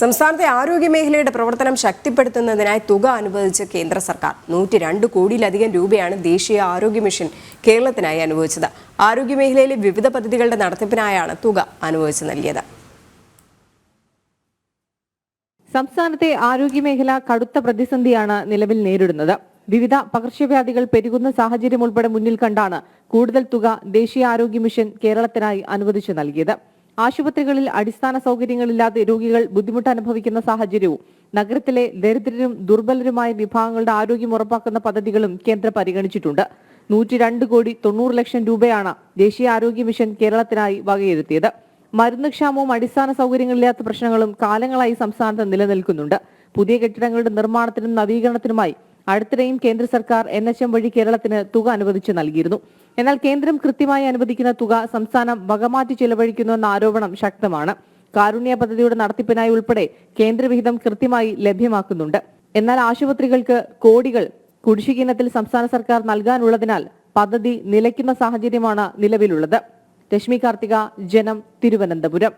സംസ്ഥാനത്തെ ആരോഗ്യ മേഖലയുടെ പ്രവർത്തനം ശക്തിപ്പെടുത്തുന്നതിനായി തുക അനുവദിച്ച കേന്ദ്ര സർക്കാർ. നൂറ്റി രണ്ട് കോടിയിലധികം രൂപയാണ് ദേശീയ ആരോഗ്യ മിഷൻ കേരളത്തിനായി അനുവദിച്ചത്. ആരോഗ്യ മേഖലയിലെ വിവിധ പദ്ധതികളുടെ നടത്തിപ്പിനായാണ് തുക അനുവദിച്ച് നൽകിയത്. സംസ്ഥാനത്തെ ആരോഗ്യമേഖല കടുത്ത പ്രതിസന്ധിയാണ് നിലവിൽ നേരിടുന്നത്. വിവിധ പകർച്ചവ്യാധികൾ പെരുകുന്ന സാഹചര്യം ഉൾപ്പെടെ മുന്നിൽ കണ്ടാണ് കൂടുതൽ തുക ദേശീയ ആരോഗ്യ മിഷൻ കേരളത്തിനായി അനുവദിച്ചു നൽകിയത്. ആശുപത്രികളിൽ അടിസ്ഥാന സൗകര്യങ്ങളില്ലാതെ രോഗികൾ ബുദ്ധിമുട്ട് അനുഭവിക്കുന്ന സാഹചര്യവും നഗരത്തിലെ ദരിദ്രരും ദുർബലരുമായ വിഭാഗങ്ങളുടെ ആരോഗ്യം ഉറപ്പാക്കുന്ന പദ്ധതികളും കേന്ദ്രം പരിഗണിച്ചിട്ടുണ്ട്. നൂറ്റി രണ്ട് കോടി തൊണ്ണൂറ് ലക്ഷം രൂപയാണ് ദേശീയ ആരോഗ്യ മിഷൻ കേരളത്തിനായി വകയിരുത്തിയത്. മരുന്ന് ക്ഷാമവും അടിസ്ഥാന സൗകര്യങ്ങളില്ലാത്ത പ്രശ്നങ്ങളും കാലങ്ങളായി സംസ്ഥാനത്ത് നിലനിൽക്കുന്നുണ്ട്. പുതിയ കെട്ടിടങ്ങളുടെ നിർമ്മാണത്തിനും നവീകരണത്തിനുമായി അടുത്തിടെയും കേന്ദ്ര സർക്കാർ എൻ എച്ച് എം വഴി കേരളത്തിന് തുക അനുവദിച്ചു നൽകിയിരുന്നു. എന്നാൽ കേന്ദ്രം കൃത്യമായി അനുവദിക്കുന്ന തുക സംസ്ഥാനം വകമാറ്റി ചെലവഴിക്കുന്നുവെന്ന ആരോപണം ശക്തമാണ്. കാരുണ്യ പദ്ധതിയുടെ നടത്തിപ്പിനായി ഉൾപ്പെടെ കേന്ദ്രവിഹിതം കൃത്യമായി ലഭ്യമാക്കുന്നുണ്ട്. എന്നാൽ ആശുപത്രികൾക്ക് കോടികൾ കുടിശ്ശികിനത്തിൽ സംസ്ഥാന സർക്കാർ നൽകാനുള്ളതിനാൽ പദ്ധതി നിലയ്ക്കുന്ന സാഹചര്യമാണ് നിലവിലുള്ളത്. രശ്മി കാർത്തിക ജനം തിരുവനന്തപുരം.